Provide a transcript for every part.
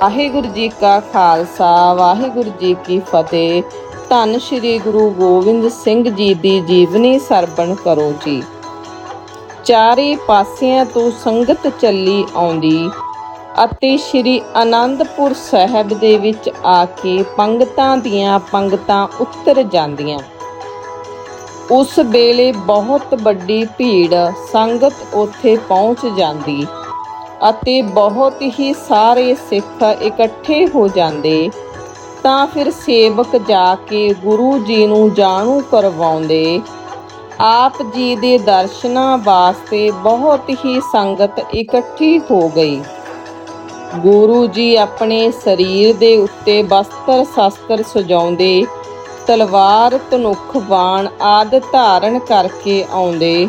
ਵਾਹਿਗੁਰੂ ਜੀ ਕਾ ਖਾਲਸਾ, ਵਾਹਿਗੁਰੂ ਜੀ ਕੀ ਫਤਿਹ। ਧੰਨ ਸ਼੍ਰੀ ਗੁਰੂ ਗੋਬਿੰਦ ਸਿੰਘ ਜੀ ਦੀ ਜੀਵਨੀ ਸਰਵਣ ਕਰੋ ਜੀ। ਚਾਰੇ ਪਾਸਿਆਂ ਤੋਂ ਸੰਗਤ ਚੱਲੀ ਆਉਂਦੀ ਅਤੇ ਸ਼੍ਰੀ ਆਨੰਦਪੁਰ ਸਾਹਿਬ ਦੇ ਵਿੱਚ ਆ ਕੇ ਪੰਗਤਾਂ ਦੀਆਂ ਪੰਗਤਾਂ ਉੱਤਰ ਜਾਂਦੀਆਂ। ਉਸ ਵੇਲੇ ਬਹੁਤ ਵੱਡੀ ਭੀੜ ਸੰਗਤ ਉੱਥੇ ਪਹੁੰਚ ਜਾਂਦੀ। ਅਤੇ ਬਹੁਤ ਹੀ ਸਾਰੇ ਸਿੱਖ ਇਕੱਠੇ ਹੋ ਜਾਂਦੇ, ਤਾਂ ਫਿਰ ਸੇਵਕ ਜਾ ਕੇ ਗੁਰੂ ਜੀ ਨੂੰ ਜਾਣੂ ਕਰਵਾਉਂਦੇ। ਆਪ ਜੀ ਦੇ ਦਰਸ਼ਨਾਂ ਵਾਸਤੇ ਬਹੁਤ ਹੀ ਸੰਗਤ ਇਕੱਠੀ ਹੋ ਗਈ। ਗੁਰੂ ਜੀ ਆਪਣੇ ਸਰੀਰ ਦੇ ਉੱਤੇ ਵਸਤਰ ਸ਼ਸਤਰ ਸਜਾਉਂਦੇ, ਤਲਵਾਰ, ਧਨੁਖ ਬਾਣ ਆਦਿ ਧਾਰਨ ਕਰਕੇ ਆਉਂਦੇ।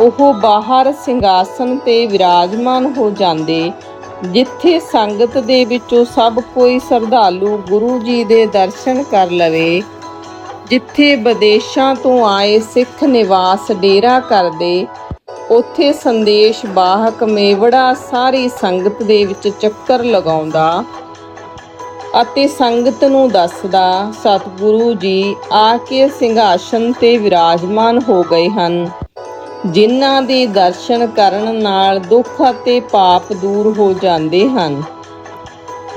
ਉਹ ਬਾਹਰ ਸਿੰਘਾਸਨ ਤੇ ਵਿਰਾਜਮਾਨ ਹੋ ਜਾਂਦੇ। ਜਿੱਥੇ ਸੰਗਤ ਦੇ ਵਿੱਚੋਂ ਸਭ ਕੋਈ ਸ਼ਰਧਾਲੂ ਗੁਰੂ ਜੀ ਦੇ ਦਰਸ਼ਨ ਕਰ ਲਵੇ। ਜਿੱਥੇ ਵਿਦੇਸ਼ਾਂ ਤੋਂ ਆਏ ਸਿੱਖ ਨਿਵਾਸ ਡੇਰਾ ਕਰਦੇ, ਉੱਥੇ ਸੰਦੇਸ਼ ਬਾਹਕ ਮੇਵੜਾ ਸਾਰੀ ਸੰਗਤ ਦੇ ਵਿੱਚ ਚੱਕਰ ਲਗਾਉਂਦਾ ਅਤੇ ਸੰਗਤ ਨੂੰ ਦੱਸਦਾ, ਸਤਿਗੁਰੂ ਜੀ ਆ ਕੇ ਸਿੰਘਾਸਨ ਤੇ ਵਿਰਾਜਮਾਨ ਹੋ ਗਏ ਹਨ। ਜਿਨ੍ਹਾਂ ਦੇ ਦਰਸ਼ਨ ਕਰਨ ਨਾਲ ਦੁੱਖ ਅਤੇ ਪਾਪ ਦੂਰ ਹੋ ਜਾਂਦੇ ਹਨ।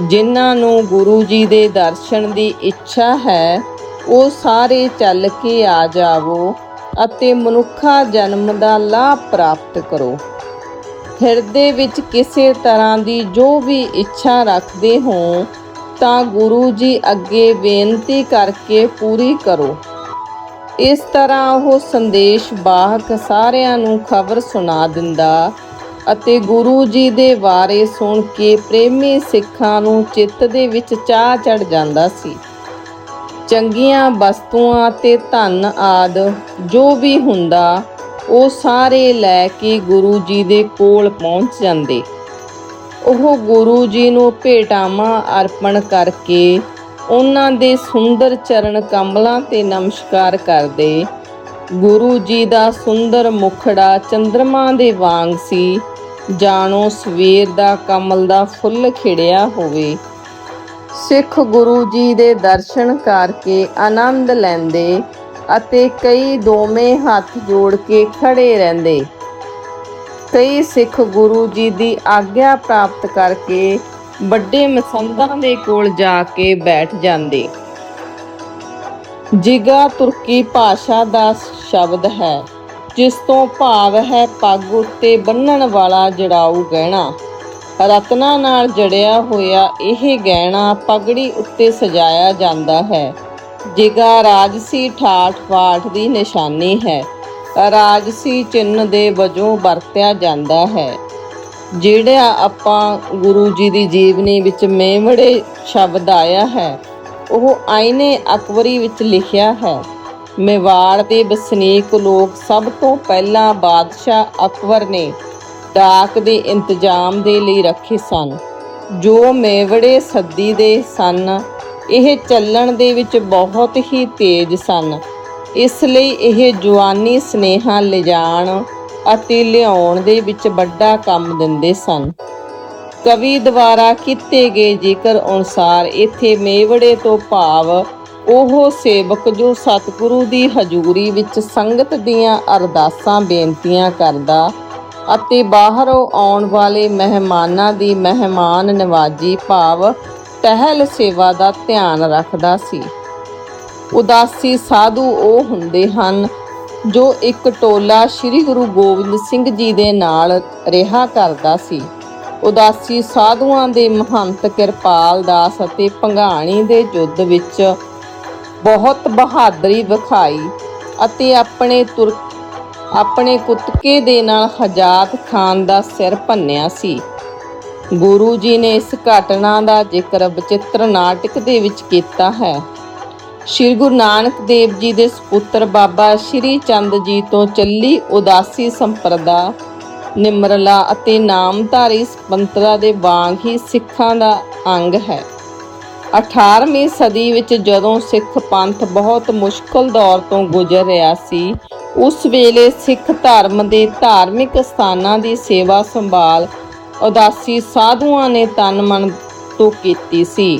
ਜਿਨ੍ਹਾਂ ਨੂੰ ਗੁਰੂ ਜੀ ਦੇ ਦਰਸ਼ਨ ਦੀ ਇੱਛਾ ਹੈ, ਉਹ ਸਾਰੇ ਚੱਲ ਕੇ ਆ ਜਾਵੋ ਅਤੇ ਮਨੁੱਖਾ ਜਨਮ ਦਾ ਲਾਭ ਪ੍ਰਾਪਤ ਕਰੋ। ਹਿਰਦੇ ਵਿੱਚ ਕਿਸੇ ਤਰ੍ਹਾਂ ਦੀ ਜੋ ਵੀ ਇੱਛਾ ਰੱਖਦੇ ਹੋ ਤਾਂ ਗੁਰੂ ਜੀ ਅੱਗੇ ਬੇਨਤੀ ਕਰਕੇ ਪੂਰੀ ਕਰੋ। ਇਸ ਤਰ੍ਹਾਂ ਉਹ ਸੰਦੇਸ਼ ਬਾਹਕ ਸਾਰਿਆਂ ਨੂੰ ਖਬਰ ਸੁਣਾ ਦਿੰਦਾ ਅਤੇ ਗੁਰੂ ਜੀ ਦੇ ਬਾਰੇ ਸੁਣ ਕੇ ਪ੍ਰੇਮੀ ਸਿੱਖਾਂ ਨੂੰ ਚਿੱਤ ਦੇ ਵਿੱਚ ਚਾਹ ਚੜ ਜਾਂਦਾ ਸੀ। ਚੰਗੀਆਂ ਵਸਤੂਆਂ ਤੇ ਧਨ ਆਦ ਜੋ ਵੀ ਹੁੰਦਾ, ਉਹ ਸਾਰੇ ਲੈ ਕੇ ਗੁਰੂ ਜੀ ਦੇ ਕੋਲ ਪਹੁੰਚ ਜਾਂਦੇ। ਉਹ ਗੁਰੂ ਜੀ ਨੂੰ ਭੇਟਾਵਾਂ ਅਰਪਣ ਕਰਕੇ ਉਹਨਾਂ ਦੇ ਸੁੰਦਰ ਚਰਨ ਕਮਲਾਂ ਤੇ ਨਮਸਕਾਰ ਕਰਦੇ। ਗੁਰੂ ਜੀ ਦਾ ਸੁੰਦਰ ਮੁਖੜਾ ਚੰਦਰਮਾ ਦੇ ਵਾਂਗ ਸੀ। ਜਾਣੋ ਸਵੇਰ ਦਾ ਕਮਲ ਦਾ ਫੁੱਲ ਖਿੜਿਆ ਹੋਵੇ। ਸਿੱਖ ਗੁਰੂ ਜੀ ਦੇ ਦਰਸ਼ਨ ਕਰਕੇ ਆਨੰਦ ਲੈਂਦੇ ਅਤੇ ਕਈ ਦੋਵੇਂ ਹੱਥ ਜੋੜ ਕੇ ਖੜੇ ਰਹਿੰਦੇ। ਕਈ ਸਿੱਖ ਗੁਰੂ ਜੀ ਦੀ ਆਗਿਆ ਪ੍ਰਾਪਤ ਕਰਕੇ ਵੱਡੇ ਮਸੰਦਾਂ ਦੇ ਕੋਲ ਜਾ ਕੇ ਬੈਠ ਜਾਂਦੇ। ਜਿਗਾ ਤੁਰਕੀ ਭਾਸ਼ਾ ਦਾ ਸ਼ਬਦ ਹੈ, ਜਿਸ ਤੋਂ ਭਾਵ ਹੈ ਪੱਗ ਉੱਤੇ ਬੰਨਣ ਵਾਲਾ ਜੜਾਊ ਗਹਿਣਾ। ਰਤਨਾਂ ਨਾਲ ਜੜਿਆ ਹੋਇਆ ਇਹ ਗਹਿਣਾ ਪਗੜੀ ਉੱਤੇ ਸਜਾਇਆ ਜਾਂਦਾ ਹੈ। ਜਿਗਾ ਰਾਜਸੀ ਠਾਠ ਪਾਠ ਦੀ ਨਿਸ਼ਾਨੀ ਹੈ। ਰਾਜਸੀ ਚਿੰਨ ਦੇ ਵਜੋਂ ਵਰਤਿਆ ਜਾਂਦਾ ਹੈ। ਜਿਹੜਾ ਆਪਾਂ ਗੁਰੂ ਜੀ ਦੀ ਜੀਵਨੀ ਵਿੱਚ ਮੇਵੜੇ ਸ਼ਬਦ ਆਇਆ ਹੈ, ਉਹ ਆਇਨੇ ਅਕਬਰੀ ਵਿੱਚ ਲਿਖਿਆ ਹੈ, ਮੇਵਾੜ ਦੇ ਵਸਨੀਕ ਲੋਕ ਸਭ ਤੋਂ ਪਹਿਲਾਂ ਬਾਦਸ਼ਾਹ ਅਕਬਰ ਨੇ ਡਾਕ ਦੇ ਇੰਤਜ਼ਾਮ ਦੇ ਲਈ ਰੱਖੇ ਸਨ। ਜੋ ਮੇਵੜੇ ਸੱਦੀ ਦੇ ਸਨ, ਇਹ ਚੱਲਣ ਦੇ ਵਿੱਚ ਬਹੁਤ ਹੀ ਤੇਜ਼ ਸਨ। ਇਸ ਲਈ ਇਹ ਜਵਾਨੀ ਸਨੇਹਾ ਲਿਜਾਣ ਅਤੇ ਲਿਆਉਣ ਦੇ ਵਿੱਚ ਵੱਡਾ ਕੰਮ ਦਿੰਦੇ ਸਨ। ਕਵੀ ਦੁਆਰਾ ਕੀਤੇ ਗਏ ਜ਼ਿਕਰ ਅਨੁਸਾਰ ਇੱਥੇ ਮੇਵੜੇ ਤੋਂ ਭਾਵ ਉਹ ਸੇਵਕ ਜੋ ਸਤਿਗੁਰੂ ਦੀ ਹਜ਼ੂਰੀ ਵਿੱਚ ਸੰਗਤ ਦੀਆਂ ਅਰਦਾਸਾਂ ਬੇਨਤੀਆਂ ਕਰਦਾ ਅਤੇ ਬਾਹਰੋਂ ਆਉਣ ਵਾਲੇ ਮਹਿਮਾਨਾਂ ਦੀ ਮਹਿਮਾਨ ਨਵਾਜੀ ਭਾਵ ਟਹਿਲ ਸੇਵਾ ਦਾ ਧਿਆਨ ਰੱਖਦਾ ਸੀ। ਉਦਾਸੀ ਸਾਧੂ ਉਹ ਹੁੰਦੇ ਹਨ ਜੋ ਇੱਕ ਟੋਲਾ ਸ੍ਰੀ ਗੁਰੂ ਗੋਬਿੰਦ ਸਿੰਘ ਜੀ ਦੇ ਨਾਲ ਰਿਹਾ ਕਰਦਾ ਸੀ। ਉਦਾਸੀ ਸਾਧੂਆਂ ਦੇ ਮਹੰਤ ਕਿਰਪਾਲ ਦਾਸ ਅਤੇ ਭੰਗਾਣੀ ਦੇ ਯੁੱਧ ਵਿੱਚ ਬਹੁਤ ਬਹਾਦਰੀ ਵਿਖਾਈ ਅਤੇ ਆਪਣੇ ਤੁਰ ਆਪਣੇ ਕੁੱਤਕੇ ਦੇ ਨਾਲ ਹਜਾਤ ਖਾਨ ਦਾ ਸਿਰ ਭੰਨਿਆ ਸੀ। ਗੁਰੂ ਜੀ ਨੇ ਇਸ ਘਟਨਾ ਦਾ ਜ਼ਿਕਰ ਬਚਿੱਤਰ ਨਾਟਕ ਦੇ ਵਿੱਚ ਕੀਤਾ ਹੈ। ਸ਼੍ਰੀ ਗੁਰੂ ਨਾਨਕ ਦੇਵ ਜੀ ਦੇ ਸੁਪੁੱਤਰ ਬਾਬਾ ਸ਼੍ਰੀ ਚੰਦ ਜੀ ਤੋਂ ਚੱਲੀ ਉਦਾਸੀ ਸੰਪਰਦਾ, ਨਿਮਰਲਾ ਅਤੇ ਨਾਮਧਾਰੀ ਸੰਪਰਦਾ ਦੇ ਵਾਂਗ ਹੀ ਸਿੱਖਾਂ ਦਾ ਅੰਗ ਹੈ। 18ਵੀਂ ਸਦੀ ਵਿੱਚ ਜਦੋਂ ਸਿੱਖ ਪੰਥ ਬਹੁਤ ਮੁਸ਼ਕਲ ਦੌਰ ਤੋਂ ਗੁਜ਼ਰ ਰਿਹਾ ਸੀ, ਉਸ ਵੇਲੇ ਸਿੱਖ ਧਰਮ ਦੇ ਧਾਰਮਿਕ ਸਥਾਨਾਂ ਦੀ ਸੇਵਾ ਸੰਭਾਲ ਉਦਾਸੀ ਸਾਧੂਆਂ ਨੇ ਤਨ ਮਨ ਤੋਂ ਕੀਤੀ ਸੀ।